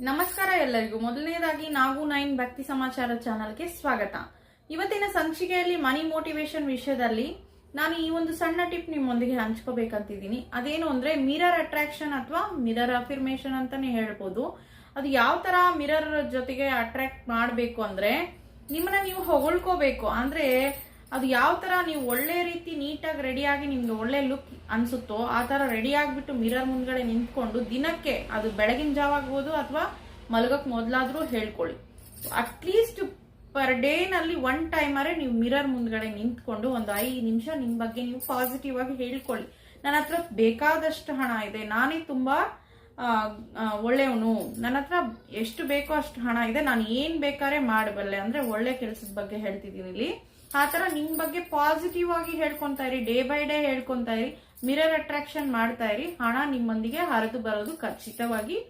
ನಮಸ್ಕಾರ ಎಲ್ಲರಿಗೂ. ಮೊದಲನೇದಾಗಿ ನಾವು ನೈನ್ ಭಕ್ತಿ ಸಮಾಚಾರ ಚಾನಲ್ಗೆ ಸ್ವಾಗತ. ಇವತ್ತಿನ ಸಂಚಿಕೆಯಲ್ಲಿ ಮನಿ ಮೋಟಿವೇಶನ್ ವಿಷಯದಲ್ಲಿ ನಾನು ಈ ಒಂದು ಸಣ್ಣ ಟಿಪ್ ನಿಮ್ಮೊಂದಿಗೆ ಹಂಚ್ಕೋಬೇಕಂತಿದ್ದೀನಿ. ಅದೇನು ಅಂದ್ರೆ ಮಿರರ್ ಅಟ್ರಾಕ್ಷನ್ ಅಥವಾ ಮಿರರ್ ಅಫಿರ್ಮೇಶನ್ ಅಂತಾನೆ ಹೇಳ್ಬೋದು. ಅದು ಯಾವ ತರ ಮಿರರ್ ಜೊತೆಗೆ ಅಟ್ರಾಕ್ಟ್ ಮಾಡಬೇಕು ಅಂದ್ರೆ ನಿಮ್ಮನ್ನ ನೀವು ಹೊಗಳ್ಕೋಬೇಕು. ಅಂದ್ರೆ ಅದು ಯಾವ ತರ ನೀವು ಒಳ್ಳೆ ರೀತಿ ನೀಟಾಗಿ ರೆಡಿಯಾಗಿ ನಿಮ್ಗೆ ಒಳ್ಳೆ ಲುಕ್ ಅನ್ಸುತ್ತೋ ಆ ತರ ರೆಡಿ ಆಗಿಬಿಟ್ಟು ಮಿರರ್ ಮುಂದ್ಗಡೆ ನಿಂತ್ಕೊಂಡು ದಿನಕ್ಕೆ ಅದು ಬೆಳಗಿನ ಜಾವ ಆಗ್ಬೋದು ಅಥವಾ ಮಲಗಕ್ ಮೊದಲಾದ್ರೂ ಹೇಳ್ಕೊಳ್ಳಿ. ಅಟ್ಲೀಸ್ಟ್ ಪರ್ ಡೇ ನಲ್ಲಿ ಒನ್ ಟೈಮರೇ ನೀವು ಮಿರರ್ ಮುಂದ್ಗಡೆ ನಿಂತ್ಕೊಂಡು ಒಂದು ಐದು ನಿಮಿಷ ನಿಮ್ ಬಗ್ಗೆ ನೀವು ಪಾಸಿಟಿವ್ ಆಗಿ ಹೇಳ್ಕೊಳ್ಳಿ. ನನ್ನ ಹತ್ರ ಬೇಕಾದಷ್ಟು ಹಣ ಇದೆ. ನಾನೇ ತುಂಬಾ ಒಳ್ಳೆಯವನು. ನನ್ನ ಹತ್ರ ಎಷ್ಟು ಬೇಕೋ ಅಷ್ಟು ಹಣ ಇದೆ. ನಾನು ಏನ್ ಬೇಕಾದ್ರೆ ಮಾಡಬಲ್ಲೆ ಅಂದ್ರೆ ಒಳ್ಳೆ ಕೆಲಸದ ಬಗ್ಗೆ ಹೇಳ್ತಿದ್ದೀನಿ ಇಲ್ಲಿ. ಆ ತರ ನಿಮ್ ಬಗ್ಗೆ ಪಾಸಿಟಿವ್ ಆಗಿ ಹೇಳ್ಕೊಂತಾ ಇರಿ ಡೇ ಬೈ ಡೇ ಹೇಳ್ಕೊತಾ ಇರಿ ಮಿರರ್ ಅಟ್ರಾಕ್ಷನ್ ಮಾಡ್ತಾ ಇರಿ, ಹಣ ನಿಮ್ಮೊಂದಿಗೆ ಹರಿದು ಬರೋದು ಖಚಿತವಾಗಿ.